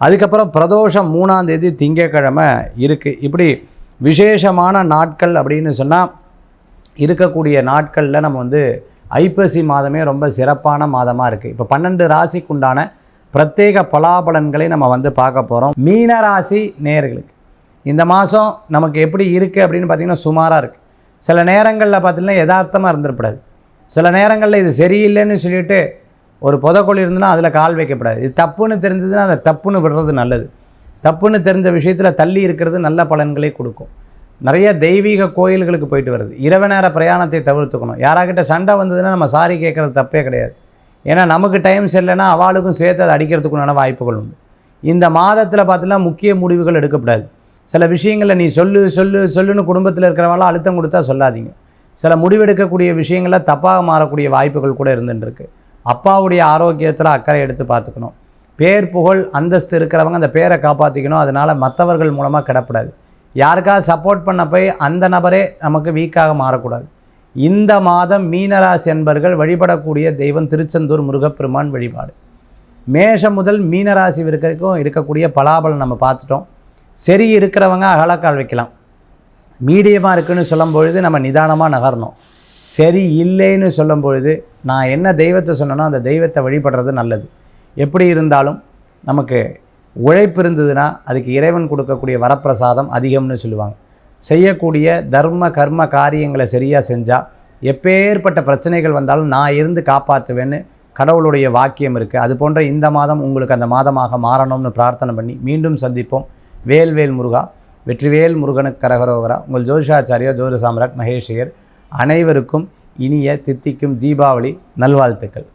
அதுக்கப்புறம் பிரதோஷம் மூணாம் தேதி திங்கக்கிழமை இருக்குது இப்படி விசேஷமான நாட்கள் அப்படின்னு சொன்னால் இருக்கக்கூடிய நாட்களில் நம்ம வந்து ஐப்பசி மாதமே ரொம்ப சிறப்பான மாதமாக இருக்குது இப்போ பன்னெண்டு ராசிக்குண்டான பிரத்யேக பலாபலன்களை நம்ம வந்து பார்க்க போகிறோம் மீன ராசி நேர்களுக்கு இந்த மாதம் நமக்கு எப்படி இருக்குது அப்படின்னு பார்த்திங்கன்னா சுமாராக இருக்குது சில நேரங்களில் பார்த்திங்கன்னா யதார்த்தமாக இருந்துருப்படாது. சில நேரங்களில் இது சரியில்லைன்னு சொல்லிட்டு ஒரு புதக்கொழி இருந்ததுன்னா அதில் கால் வைக்கப்படாது. இது தப்புன்னு தெரிஞ்சதுன்னா அதை தப்புன்னு விடுறது நல்லது. தப்புன்னு தெரிஞ்ச விஷயத்தில் தள்ளி இருக்கிறது நல்ல பலன்களை கொடுக்கும். நிறைய தெய்வீக கோயில்களுக்கு போயிட்டு வருது. இரவு நேர பிரயாணத்தை தவிர்த்துக்கணும். யாராக்கிட்ட சண்டை வந்ததுன்னா நம்ம சாரி கேட்குறது தப்பே கிடையாது. ஏன்னா நமக்கு டைம் சரியில்லைன்னா அவளுக்கும் சேர்த்து அதை அடிக்கிறதுக்குண்டான வாய்ப்புகள் உண்டு. இந்த மாதத்தில் பார்த்தீங்கன்னா முக்கிய முடிவுகள் எடுக்கப்படாது. சில விஷயங்களில் நீ சொல்லு சொல்லு சொல்லுன்னு குடும்பத்தில் இருக்கிறவங்களாம் அழுத்தம் கொடுத்தா சொல்லாதீங்க. சில முடிவெடுக்கக்கூடிய விஷயங்களில் தப்பாக மாறக்கூடிய வாய்ப்புகள் கூட இருந்துட்டுருக்கு அப்பாவுடைய ஆரோக்கியத்தில் அக்கறை எடுத்து பார்த்துக்கணும். பேர் புகழ் அந்தஸ்து இருக்கிறவங்க அந்த பேரை காப்பாற்றிக்கணும் அதனால் மற்றவர்கள் மூலமாக கிடப்படாது. யாருக்காக சப்போர்ட் பண்ண போய் அந்த நபரே நமக்கு வீக்காக மாறக்கூடாது. இந்த மாதம் மீனராசி என்பர்கள் வழிபடக்கூடிய தெய்வம் திருச்செந்தூர் முருகப்பெருமான் வழிபாடு. மேஷம் முதல் மீனராசி வரைக்கும் இருக்கக்கூடிய பலாபலம் நம்ம பார்த்துட்டோம். சரி இருக்கிறவங்க அகலக்கால் வைக்கலாம். மீடியமாக இருக்குன்னு சொல்லும் பொழுது நம்ம நிதானமாக நகரணும். சரி இல்லைன்னு சொல்லும் பொழுது நான் என்ன தெய்வத்தை சொன்னனோ அந்த தெய்வத்தை வழிபடுறது நல்லது. எப்படி இருந்தாலும் நமக்கு உழைப்பு இருந்ததுன்னா அதுக்கு இறைவன் கொடுக்கக்கூடிய வரப்பிரசாதம் அதிகம்னு சொல்லுவாங்க. செய்யக்கூடிய தர்ம கர்ம காரியங்களை சரியாக செஞ்சால் எப்பேற்பட்ட பிரச்சனைகள் வந்தாலும் நான் இருந்து காப்பாற்றுவேன்னு கடவுளுடைய வாக்கியம் இருக்குது அது போன்ற இந்த மாதம் உங்களுக்கு அந்த மாதமாக மாறணும்னு பிரார்த்தனை பண்ணி மீண்டும் சந்திப்போம். வேல்வேல் முருகா வெற்றிவேல் முருகனுக்கு கரகரோகரா. உங்கள் ஜோதிஷாச்சாரியா ஜோதி சாம்ராட் மகேஷியர் அனைவருக்கும் இனிய தித்திக்கும் தீபாவளி நல்வாழ்த்துக்கள்.